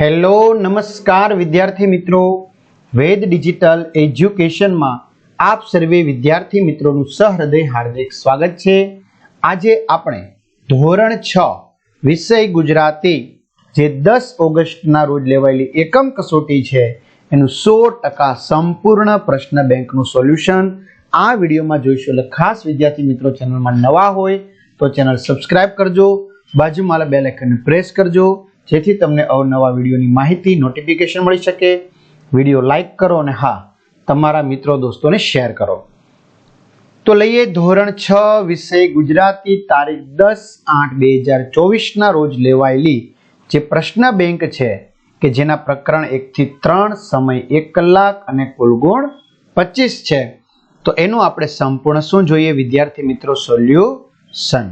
Hello, નમસ્કાર વિદ્યાર્થી મિત્રો. વેદ ડિજિટલ એજ્યુકેશનમાં આપ સર્વે વિદ્યાર્થી મિત્રોનું સહૃદય, હાર્દિક સ્વાગત છે. આજે આપણે ધોરણ છ, વિષય ગુજરાતી, જે દસ ઓગસ્ટના રોજ લેવાયેલી એકમ કસોટી છે, એનું સો ટકા સંપૂર્ણ પ્રશ્ન બેંકનું સોલ્યુશન. આ વિડીયોમાં જોઈશું. એટલે ખાસ વિદ્યાર્થી મિત્રો, ચેનલમાં નવા હોય તો ચેનલ સબસ્ક્રાઇબ કરજો. બાજુમાં બે આઇકનને પ્રેસ કરજો. જેથી તમને અવનવા વિડીયોની માહિતી નોટિફિકેશન મળી શકે. વીડિયો લાઈક કરો અને હા, તમારા મિત્રો, દોસ્તોને શેર કરો. તો લઈએ ધોરણ છ વિષય ગુજરાતી તારીખ દસ આઠ બે હજાર ચોવીસના રોજ લેવાયેલી જે પ્રશ્ન બેંક છે કે જેના પ્રકરણ એકથી ત્રણ, સમય એક કલાક અને કુલ ગુણ પચીસ છે. તો એનું આપણે સંપૂર્ણ શું જોઈએ? વિદ્યાર્થી મિત્રો, સોલ્યુશન.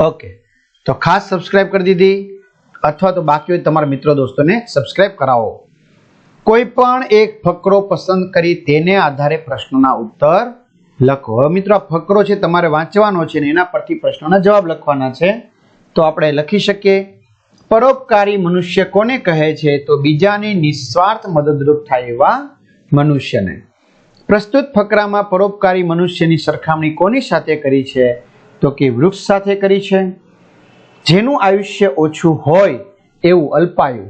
ઓકે. તો ખાસ સબસ્ક્રાઇબ કરી દીધી. અથવા તો બાકી હોય તમારા મિત્રો દોસ્તોને સબસ્ક્રાઇબ કરાવો. કોઈ પણ એક ફકરો પસંદ કરી તેને આધારે પ્રશ્નોના ઉત્તર લખો. હવે મિત્રો, આ ફકરો છે તમારે વાંચવાનો છે ને એના પરથી પ્રશ્નોના જવાબ લખવાના છે. તો આપણે લખી શકીએ. પરોપકારી મનુષ્ય કોને કહે છે? તો બીજાને નિસ્વાર્થ મદદરૂપ થાય એવા મનુષ્યને. પ્રસ્તુત ફકરામાં પરોપકારી મનુષ્યની સરખામણી કોની સાથે કરી છે? તો કે વૃક્ષ સાથે કરી છે. જેનું આયુષ્ય ઓછું હોય એવું અલ્પાયુ.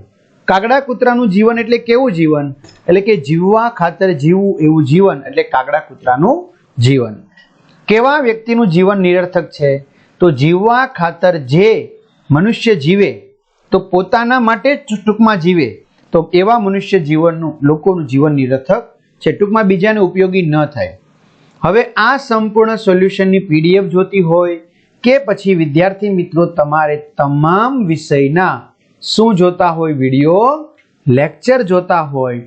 કાગડા કૂતરાનું જીવન એટલે કેવું જીવન? એટલે કે જીવવા ખાતર જીવવું એવું જીવન એટલે કાગડા કૂતરાનું જીવન. કેવા વ્યક્તિનું જીવન નિરર્થક છે? તો જીવવા ખાતર જે મનુષ્ય જીવે, તો પોતાના માટે જ ટૂંકમાં જીવે. તો એવા મનુષ્ય જીવનનું, લોકોનું જીવન નિરર્થક છે. ટૂંકમાં બીજાને ઉપયોગી ન થાય. હવે આ સંપૂર્ણ સોલ્યુશનની પીડીએફ જોતી હોય કે પછી વિદ્યાર્થી મિત્રો તમારે તમામ વિષયના શું જોતા હોય, વીડિયો, લેક્ચર જોતા હોય,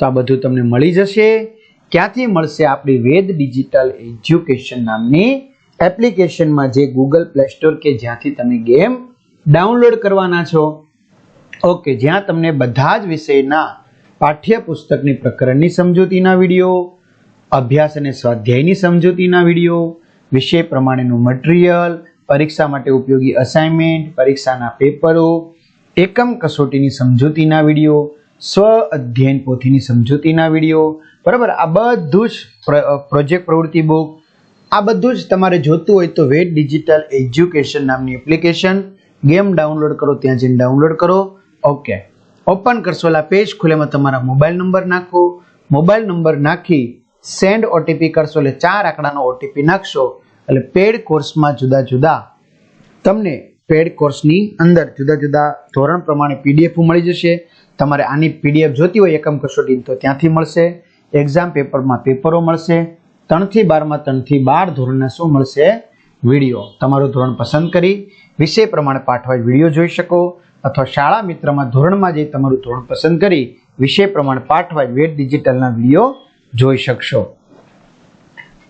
તો આ બધું તમને મળી જશે. ક્યાંથી મળશે આપણી વેદ ડિજિટલ એજ્યુકેશન નામની એપ્લિકેશનમાં જે ગૂગલ પ્લે સ્ટોર કે જ્યાંથી તમે ગેમ ડાઉનલોડ કરવાના છો? ઓકે, જ્યાં તમને બધા જ વિષયના પાઠ્યપુસ્તકની પ્રકરણની સમજૂતીના વીડિયો, અભ્યાસ અને સ્વાધ્યાયની સમજૂતીના વીડિયો વિષય પ્રમાણેનું મટીરિયલ પરીક્ષા માટે ઉપયોગી અસાઇનમેન્ટ પરીક્ષાના પેપરો, એકમ કસોટીની સમજૂતીના વીડિયો, સ્વ અધ્યયન પોથીની સમજૂતીના વીડિયો, બરાબર? આ બધું જ પ્રોજેક્ટ પ્રવૃત્તિ બુક આ બધું જ તમારે જોતું હોય તો વેટ ડિજિટલ એજ્યુકેશન નામની એપ્લિકેશન ગેમ ડાઉનલોડ કરો, ત્યાં જઈને ડાઉનલોડ કરો. ઓકે ઓપન કરશો પેજ ખુલેમાં તમારા મોબાઈલ નંબર નાખો. મોબાઈલ નંબર નાખી સેન્ડ ઓટીપી કરશો એટલે ચાર આંકડાનો ઓટીપી નાખશો એટલે પેડ કોર્સમાં જુદા જુદા તમને પેડ કોર્સની અંદર જુદા જુદા ધોરણ પ્રમાણે પીડીએફ મળી જશે. તમારે આની પીડીએફ જોતી હોય, એકમ કસોટી તો ત્યાંથી મળશે. એક્ઝામ પેપરમાં પેપરો મળશે. ત્રણથી બારમાં ત્રણથી બાર ધોરણના શું મળશે? વીડિયો તમારું ધોરણ પસંદ કરી વિષય પ્રમાણે પાઠવાય વીડિયો જોઈ શકો. અથવા શાળા મિત્રમાં ધોરણમાં જઈ તમારું ધોરણ પસંદ કરી વિષય પ્રમાણે પાઠવાય વેટ ડિજિટલના વીડિયો જોઈ શકશો.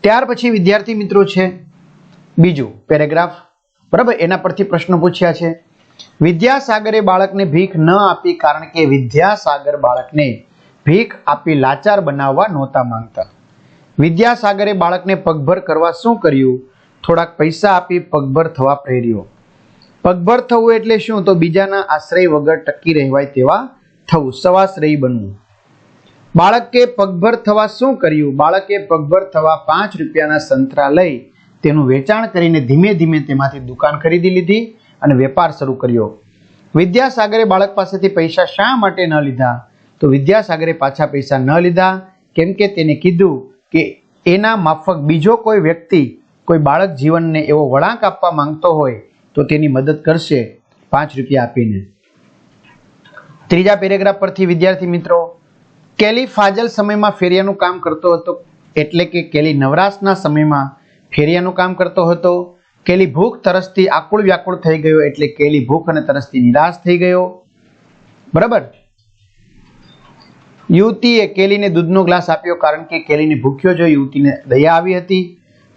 ત્યાર પછી વિદ્યાર્થી મિત્રો છે, બીજું પેરેગ્રાફ. બરાબર? એના પરથી પ્રશ્ન પૂછ્યા છે. વિદ્યાસાગરે બાળકને ભીખ ન આપી કારણ કે વિદ્યાસાગર બાળકને ભીખ આપી લાચાર બનાવવા નહોતા માંગતા. વિદ્યાસાગરે બાળકને પગભર કરવા શું કર્યું? થોડાક પૈસા આપી પગભર થવા પ્રેર્યો. પગભર થવું એટલે શું? તો બીજાના આશ્રય વગર ટકી રહેવાય તેવા થવું, સવાશ્રયી બનવું. બાળકે પગભર થવા શું કર્યું? બાળકે પગભર થવા પાંચ રૂપિયાના સંતરા લઈ તેનું વેચાણ કરીને ધીમે ધીમે તેમાંથી દુકાન ખરીદી લીધી અને વેપાર શરૂ કર્યો. વિદ્યાસાગરે બાળક પાસેથી પૈસા શા માટે ન લીધા? તો વિદ્યાસાગરે પાછા પૈસા ન લીધા, કેમ કે તેને કીધું કે એના માફક બીજો કોઈ વ્યક્તિ કોઈ બાળક જીવનને એવો વળાંક આપવા માંગતો હોય તો તેની મદદ કરશે પાંચ રૂપિયા આપીને. ત્રીજા પેરેગ્રાફ પરથી વિદ્યાર્થી મિત્રો કેલી ફાજલ સમયમાં ફેરિયાનું કામ કરતો હતો. એટલે કે કેલી નવરાશના સમયમાં ફેરિયાનું કામ કરતો હતો. કેલી ભૂખ તરસથી આકુળ વ્યાકુળ થઈ ગયો એટલે કેલી ભૂખ અને તરસથી નિરાશ થઈ ગયો. બરાબર? યુવતીએ કેલીને દૂધનો ગ્લાસ આપ્યો કારણ કે કેલીને ભૂખ્યો જો યુવતીને દયા આવી હતી.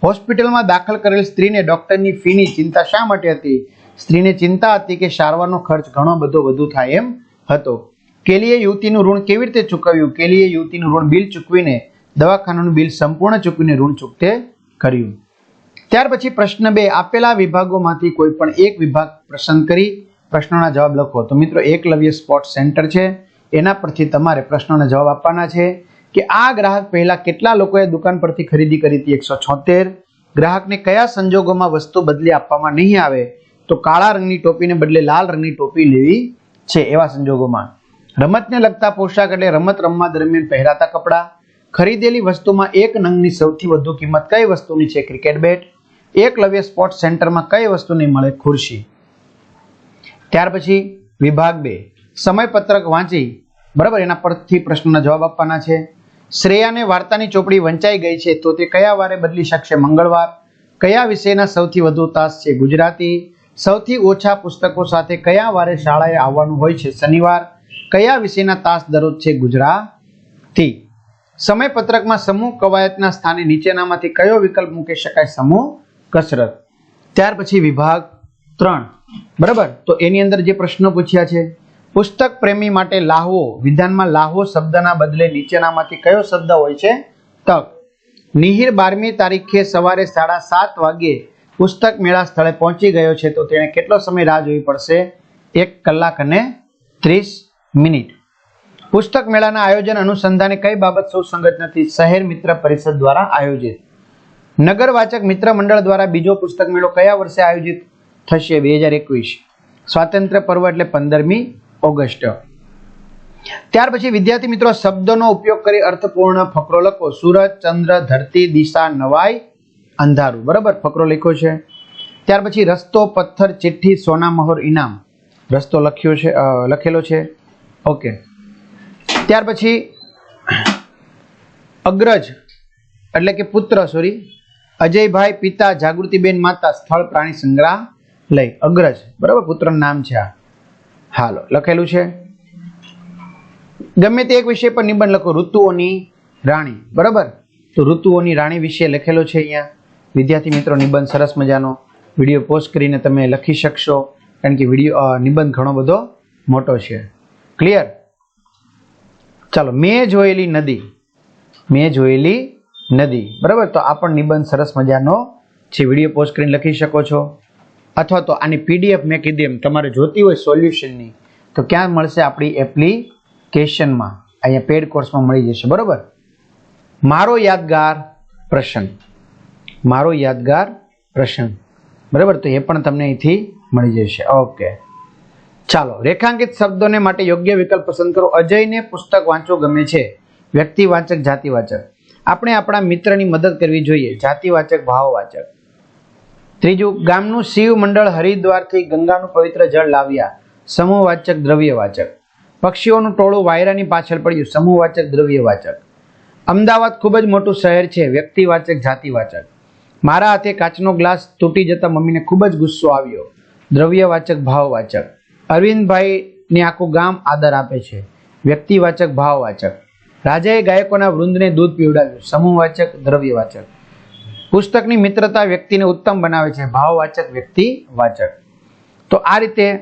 હોસ્પિટલમાં દાખલ કરેલ સ્ત્રીને ડોક્ટરની ફીની ચિંતા શા માટે હતી? સ્ત્રીને ચિંતા હતી કે સારવારનો ખર્ચ ઘણો બધો વધુ થાય એમ હતો. કેલીએ યુવતીનું ઋણ કેવી રીતે ચૂકવ્યું? કેલીએ યુવતીનું ઋણ બિલ ચૂકવીને, દવાખાનાનું બિલ સંપૂર્ણ ચૂકવીને ઋણ ચૂકતે કર્યું. ત્યાર પછી પ્રશ્ન બે, આપેલા વિભાગોમાંથી કોઈ પણ એક વિભાગ પસંદ કરી પ્રશ્નોના જવાબ લખો. તો મિત્રો, એકલવ્ય સ્પોર્ટ સેન્ટર છે. એના પરથી તમારે પ્રશ્નોના જવાબ આપવાના છે કે આ ગ્રાહક પહેલા કેટલા લોકોએ દુકાન પરથી ખરીદી કરી હતી? એકસો છોતેર. ગ્રાહકને કયા સંજોગોમાં વસ્તુ બદલી આપવામાં નહીં આવે? તો કાળા રંગની ટોપીને બદલે લાલ રંગની ટોપી લેવી છે એવા સંજોગોમાં. રમતને લગતા પોશાક એટલે રમત રમવા દરમિયાન પહેરાતા કપડાં. ખરીદેલી વસ્તુમાં એક નંગની સૌથી વધુ કિંમત કઈ વસ્તુની છે? Cricket bat. એકલવ્ય સ્પોર્ટ્સ સેન્ટરમાં કઈ વસ્તુ નહીં મળે? ખુરશી. ત્યાર પછી વિભાગ બે. સમયપત્રક વાંચી. બરાબર, એના પરથી પ્રશ્નના જવાબ આપવાના છે. શ્રેયાને વાર્તાની ચોપડી વંચાઈ ગઈ છે, તો તે કયા વારે બદલી શકશે? મંગળવાર. કયા વિષયના સૌથી વધુ તાસ છે? ગુજરાતી. સૌથી ઓછા પુસ્તકો સાથે કયા વારે શાળાએ આવવાનું હોય છે? શનિવાર. કયા વિષયના તાસ દરરોજ છે ગુજરાતી? સમયપત્રકમાં સમૂહ કવાયતના સ્થાને નીચેનામાંથી કયો વિકલ્પ મૂકી શકાય સમૂહ કસરત? ત્યાર પછી વિભાગ ત્રણ. બરાબર? તો એની અંદર જે પ્રશ્નો પૂછ્યા છે, પુસ્તક પ્રેમી માટે લાહવો, વિધાનમાં લાહવો શબ્દના બદલે નીચેનામાંથી કયો શબ્દ હોય છે? તક. નિહિર બારમી તારીખે સવારે સાડા સાત વાગ્યે પુસ્તક મેળા સ્થળે પહોંચી ગયો છે, તો તેણે કેટલો સમય રાહ જોવી પડશે? એક કલાક અને ત્રીસ મિનિટ. પુસ્તક મેળાના આયોજન અનુસંધાને કઈ બાબત સુસંગત નથી? શહેર મિત્ર પરિષદ દ્વારા આયોજિત. નગરવાચક મિત્ર મંડળ દ્વારા બીજો પુસ્તક મેળો કયા વર્ષે આયોજિત થશે? બે હજાર એકવીસ. સ્વાતંત્ર્ય પર્વ એટલે પંદરમી ઓગસ્ટ. ત્યાર પછી વિદ્યાર્થી મિત્રો શબ્દોનો ઉપયોગ કરી અર્થપૂર્ણ ફકરો લખો. સૂરજ, ચંદ્ર, ધરતી, દિશા, નવાઈ, અંધારું. બરાબર? ફકરો લખ્યો છે. ત્યાર પછી રસ્તો, પથ્થર, ચિઠ્ઠી સોના મહોર ઇનામ. રસ્તો લખ્યો છે લખેલો છે. ઓકે. ત્યાર પછી અગ્રજ, એટલે કે પુત્ર સોરી અજયભાઈ પિતા જાગૃતિબેન માતા સ્થળ પ્રાણી સંગ્રહાલય, અગ્રજ, બરાબર? પુત્રનું નામ છે આ. હાલો, લખેલું છે. ગમે તે એક વિષય પર નિબંધ લખો, ઋતુઓની રાણી, બરાબર? તો ઋતુઓની રાણી વિશે લખેલો છે અહીંયા. વિદ્યાર્થી મિત્રો, નિબંધ સરસ મજાનો. વીડિયો પોસ્ટ કરીને તમે લખી શકશો. કારણ કે વીડિયો નિબંધ ઘણો બધો મોટો છે. ક્લિયર ચાલો, મેં જોયેલી નદી. મેં જોયેલી નદી. બરાબર? તો આ પણ નિબંધ સરસ મજાનો છે. વીડિયો પોસ્ટ કરીને લખી શકો છો. અથવા તો આની પીડીએફ મેં કીધી એમ. તમારે જોતી હોય સોલ્યુશનની તો ક્યાં મળશે આપણી એપ્લિકેશનમાં અહીંયા પેડ કોર્સમાં મળી જશે. બરાબર? મારો યાદગાર પ્રસંગ. મારો યાદગાર પ્રસંગ. બરાબર? તો એ પણ તમને અહીંથી મળી જશે. ઓકે ચાલો, રેખાંકિત શબ્દોને માટે યોગ્ય વિકલ્પ પસંદ કરો. અજયને પુસ્તક વાંચવું ગમે છે. વ્યક્તિવાચક, જાતિવાચક. આપણે આપણા મિત્રની મદદ કરવી જોઈએ. જાતિવાચક, ભાવવાચક. ત્રીજું, ગામનું શિવ મંડળ હરિદ્વારથી ગંગાનું પવિત્ર જળ લાવ્યા. સમૂહવાચક, દ્રવ્યવાચક. પક્ષીઓનું ટોળું વાયરાની પાછળ પડ્યું. સમૂહવાચક, દ્રવ્યવાચક. અમદાવાદ ખૂબ જ મોટું શહેર છે. વ્યક્તિવાચક, જાતિવાચક. મારા હાથે કાચનો ગ્લાસ તૂટી જતા મમ્મીને ખૂબ જ ગુસ્સો આવ્યો. દ્રવ્યવાચક, ભાવવાચક. અરવિંદભાઈને આખું ગામ આદર આપે છે. વ્યક્તિવાચક, ભાવવાચક. રાજાએ ગાયકોના વૃંદને દૂધ પીવડાવ્યું. સમૂહવાચક, દ્રવ્યવાચક. પુસ્તકની મિત્રતા વ્યક્તિને ઉત્તમ બનાવે છે. ભાવવાચક, વ્યક્તિવાચક. તો આ રીતે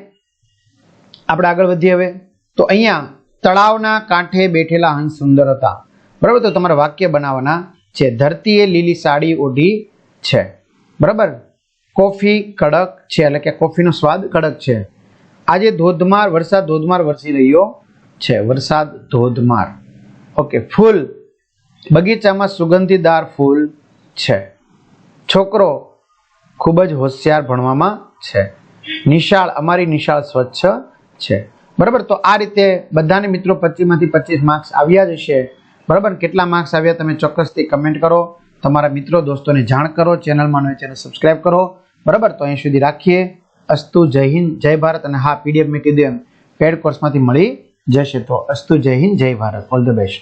આપણે આગળ વધીએ હવે. તો અહીંયા તળાવના કાંઠે બેઠેલા હંસ સુંદર હતા. બરાબર? તો તમારે વાક્ય બનાવવાના છે. ધરતીએ લીલી સાડી ઓઢી છે. બરાબર? કોફી કડક છે. એટલે કે કોફીનો સ્વાદ કડક છે. આજે ધોધમાર, વરસાદ ધોધમાર વરસી રહ્યો છે. વરસાદ ધોધમાર. ઓકે, ફૂલ. બગીચામાં સુગંધીદાર ફૂલ છે. છોકરો ખૂબ જ હોશિયાર ભણવામાં છે. નિશાળ, અમારી નિશાળ સ્વચ્છ છે. બરાબર? તો આ રીતે બધાને મિત્રો પચીસમાંથી પચીસ માર્ક્સ આવ્યા જ હશે. બરાબર? કેટલા માર્ક્સ આવ્યા તમે ચોક્કસથી કમેન્ટ કરો. તમારા મિત્રો, દોસ્તોને જાણ કરો. ચેનલમાં નવી ચેનલ સબસ્ક્રાઈબ કરો. બરાબર? તો અહીં સુધી રાખીએ. અસ્તુ જય હિન્દ, જય ભારત અને હા, પીડીએફ મેં કીધું એમ. પેડ કોર્સમાંથી મળી જશે તો અસ્તુ જય હિન્દ, જય ભારત. All the best